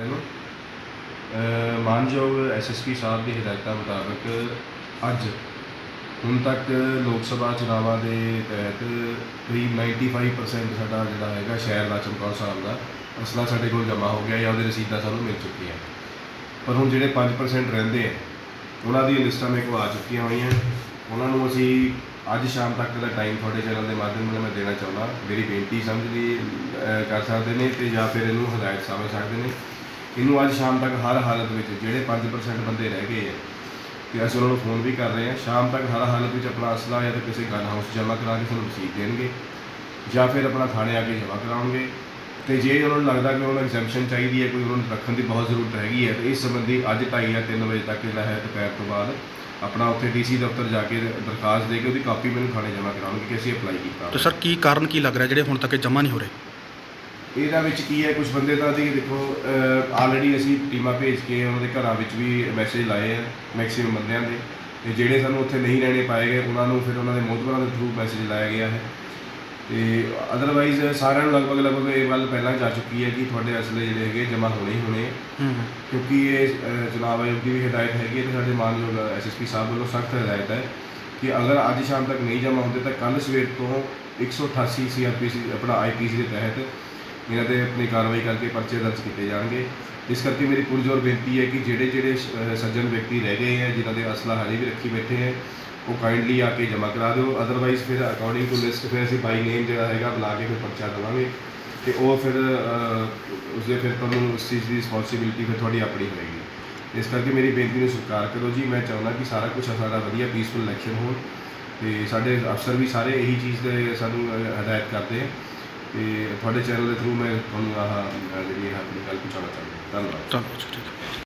ਇਹਨੂੰ ਅਹ ਮਾਨਯੋਗ ਐਸਐਸਪੀ ਸਾਹਿਬ ਦੀ ਹਦਾਇਤਾਂ ਮੁਤਾਬਕ ਅੱਜ, ਹੁਣ ਤੱਕ ਲੋਕ ਸਭਾ ਚੁਣਾਵਾਂ ਦੇ ਤਹਿਤ ਕਰੀਬ 95% ਸਾਡਾ ਜਿਹੜਾ ਹੈਗਾ ਸ਼ਹਿਰ ਦਾ, ਚਮਕੌਰ ਸਾਹਿਬ ਦਾ ਅਸਲਾ ਸਾਡੇ ਕੋਲ ਜਮ੍ਹਾਂ ਹੋ ਗਿਆ ਜਾਂ ਉਹਦੇ ਰਸੀਦਾਂ ਸਾਨੂੰ ਮਿਲ ਚੁੱਕੀਆਂ। ਪਰ ਹੁਣ ਜਿਹੜੇ 5% ਰਹਿੰਦੇ ਆ, ਉਹਨਾਂ ਦੀ ਲਿਸਟਾਂ ਮੇਰੇ ਕੋਲ ਆ ਚੁੱਕੀਆਂ ਹੋਈਆਂ। ਉਹਨਾਂ ਨੂੰ ਅਸੀਂ ਅੱਜ ਸ਼ਾਮ ਤੱਕ ਦਾ ਟਾਈਮ ਤੁਹਾਡੇ ਚੈਨਲ ਦੇ ਮਾਧਿਅਮ ਨਾਲ ਮੈਂ ਦੇਣਾ ਚਾਹੁੰਦਾ। ਮੇਰੀ ਬੇਨਤੀ ਸਮਝ ਲਈ ਕਰ ਸਕਦੇ ਨੇ ਤੇ ਜਾਂ ਫਿਰ ਇਹਨੂੰ ਹਦਾਇਤ ਸਮਝ ਸਕਦੇ ਨੇ। ਇਹਨੂੰ ਅੱਜ ਸ਼ਾਮ ਤੱਕ ਹਰ ਹਾਲਤ ਵਿੱਚ ਜਿਹੜੇ 5% ਬੰਦੇ ਰਹਿ ਗਏ ਆ, ਤੇ ਅਸੀਂ ਉਹਨਾਂ ਨੂੰ ਫੋਨ ਵੀ ਕਰ ਰਹੇ ਹਾਂ। ਸ਼ਾਮ ਤੱਕ ਹਰ ਹਾਲਤ ਵਿੱਚ ਆਪਣਾ ਅਸਲਾ ਜਾਂ ਤਾਂ ਕਿਸੇ ਗਨ ਹਾਊਸ ਜਮ੍ਹਾਂ ਕਰਾ ਕੇ ਸਾਨੂੰ ਰਸੀਦ ਦੇਣਗੇ ਜਾਂ ਫਿਰ ਆਪਣਾ ਥਾਣੇ ਆ ਕੇ ਜਮ੍ਹਾਂ ਕਰਾਉਣਗੇ। ਤੇ ਜੇ ਉਹਨਾਂ ਨੂੰ ਲੱਗਦਾ ਕਿ ਉਹਨਾਂ ਨੂੰ ਐਗਜ਼ੈਂਪਸ਼ਨ ਚਾਹੀਦੀ ਹੈ, ਕੋਈ ਉਹਨਾਂ ਨੂੰ ਰੱਖਣ ਦੀ ਬਹੁਤ ਜ਼ਰੂਰਤ ਹੈਗੀ ਹੈ, ਤੇ ਇਸ ਸੰਬੰਧੀ ਅੱਜ 2:30 ਜਾਂ 3 ਵਜੇ ਤੱਕ ਜਿਹੜਾ ਹੈ ਦੁਪਹਿਰ ਤੋਂ ਬਾਅਦ ਆਪਣਾ ਉੱਥੇ ਡੀਸੀ ਦਫ਼ਤਰ ਜਾ ਕੇ ਦਰਖਾਸਤ ਦੇ ਕੇ ਉਹਦੀ ਕਾਪੀ ਮੈਨੂੰ ਥਾਣੇ ਜਮ੍ਹਾਂ ਕਰਾਉਣਗੇ ਕਿ ਅਸੀਂ ਅਪਲਾਈ ਕੀਤਾ। ਤੇ ਸਰ, ਕੀ ਕਾਰਨ, ਕੀ ਲੱਗ ਰਿਹਾ ਜਿਹੜੇ ਹੁਣ ਤੱਕ ਜਮ੍ਹਾਂ ਨਹੀਂ ਹੋ ਰਹੇ? ਇਹਦਾ ਵਿੱਚ ਕੀ ਹੈ? ਕੁਝ ਬੰਦੇ ਤਾਂ ਦੀ ਦੇਖੋ ਆਲਰੇਡੀ ਅਸੀਂ ਟੀਮਾਂ ਭੇਜ ਕੇ ਉਹਨਾਂ ਦੇ ਘਰਾਂ ਵਿੱਚ ਵੀ ਮੈਸੇਜ ਲਾਏ ਆ ਮੈਕਸਿਮਮ ਬੰਦਿਆਂ ਦੇ। ਤੇ ਜਿਹੜੇ ਸਾਨੂੰ ਉੱਥੇ ਨਹੀਂ ਰਹਿਣੇ ਪਾਏ ਗਏ ਉਹਨਾਂ ਨੂੰ ਫਿਰ ਉਹਨਾਂ ਦੇ ਮੋਹਤਬਰਾਂ ਦੇ ਥਰੂ ਮੈਸੇਜ ਲਾਇਆ ਗਿਆ ਹੈ। ਤੇ ਅਦਰਵਾਈਜ਼ ਸਾਰਿਆਂ ਨੂੰ ਲਗਭਗ ਲਗਭਗ ਇਹ ਵੱਲ ਪਹਿਲਾਂ ਜਾ ਚੁੱਕੀ ਹੈ ਕਿ ਤੁਹਾਡੇ ਅਸਲੇ ਜਿਹੜੇ ਹੈਗੇ ਜਮ੍ਹਾਂ ਹੋਣੇ ਹੀ ਹੋਣੇ ਕਿਉਂਕਿ ਇਹ ਚੁਣਾਵ ਆਯੋਗ ਦੀ ਵੀ ਹਦਾਇਤ ਹੈਗੀ ਹੈ ਤੇ ਸਾਡੇ ਮਾਨਯੋਗ ਐਸਐਸਪੀ ਸਾਹਿਬ ਵੱਲੋਂ ਸਖਤ ਹਦਾਇਤ ਹੈ ਕਿ ਅਗਰ ਅੱਜ ਸ਼ਾਮ ਤੱਕ ਨਹੀਂ ਜਮ੍ਹਾਂ ਹੁੰਦੇ ਤਾਂ ਕੱਲ ਸਵੇਰ ਤੋਂ 188 ਸੀਆਰਪੀਸੀ ਆਪਣਾ ਆਈਪੀਸੀ ਦੇ ਤਹਿਤ ਇਹਨਾਂ ਤੇ ਆਪਣੀ ਕਾਰਵਾਈ ਕਰਕੇ ਪਰਚੇ ਦਰਜ ਕੀਤੇ ਜਾਣਗੇ। ਇਸ ਕਰਕੇ ਮੇਰੀ ਪੁਰਜ਼ੋਰ ਬੇਨਤੀ ਹੈ ਕਿ ਜਿਹੜੇ ਜਿਹੜੇ ਅ, ਸੱਜਣ ਵਿਅਕਤੀ ਰਹਿ ਗਏ ਹੈ ਜਿਨ੍ਹਾਂ ਦੇ ਅਸਲਾ ਹਜੇ ਵੀ ਰੱਖੀ ਬੈਠੇ ਹੈ ਉਹ ਕਾਈਂਡਲੀ ਆ ਕੇ ਜਮ੍ਹਾਂ ਕਰਾ ਦਿਓ। ਅਦਰਵਾਈਜ਼ ਫਿਰ ਅਕੋਰਡਿੰਗ ਟੂ ਲਿਸਟ ਫਿਰ ਅਸੀਂ ਬਾਈ ਨੇਮ ਜਿਹੜਾ ਹੈਗਾ ਬੁਲਾ ਕੇ ਫਿਰ ਪਰਚਾ ਦੇਵਾਂਗੇ ਤੇ ਉਹ ਫਿਰ ਉਸਦੇ ਫਿਰ ਤੁਹਾਨੂੰ ਉਸ ਚੀਜ਼ ਦੀ ਰਿਸਪੌਂਸਿਬਿਲਟੀ ਫਿਰ ਤੁਹਾਡੀ ਆਪਣੀ ਹੋਏਗੀ। ਇਸ ਕਰਕੇ ਮੇਰੀ ਬੇਨਤੀ ਨੂੰ ਸਵੀਕਾਰ ਕਰੋ ਜੀ। ਮੈਂ ਚਾਹੁੰਦਾ ਕਿ ਸਾਰਾ ਕੁਝ ਸਾਡਾ ਵਧੀਆ ਪੀਸਫੁਲ ਇਲੈਕਸ਼ਨ ਹੋਣ ਤੇ ਸਾਡੇ ਅਫਸਰ ਵੀ ਸਾਰੇ ਇਹੀ ਚੀਜ਼ ਦੇ ਸਾਨੂੰ ਹਦਾਇਤ ਕਰਦੇ ਆ। ਤੇ ਤੁਹਾਡੇ ਚੈਨਲ ਦੇ ਥਰੂ ਮੈਂ ਤੁਹਾਨੂੰ ਆਹ ਅ, ਜਿਹੜੀ ਇਹ ਆਪਣੀ ਗੱਲ ਪਹੁੰਚਾਉਣਾ ਚਾਹੁੰਦਾ। ਧੰਨਵਾਦ। ਧੰਨਵਾਦ ਜੀ ਠੀਕ ਹੈ।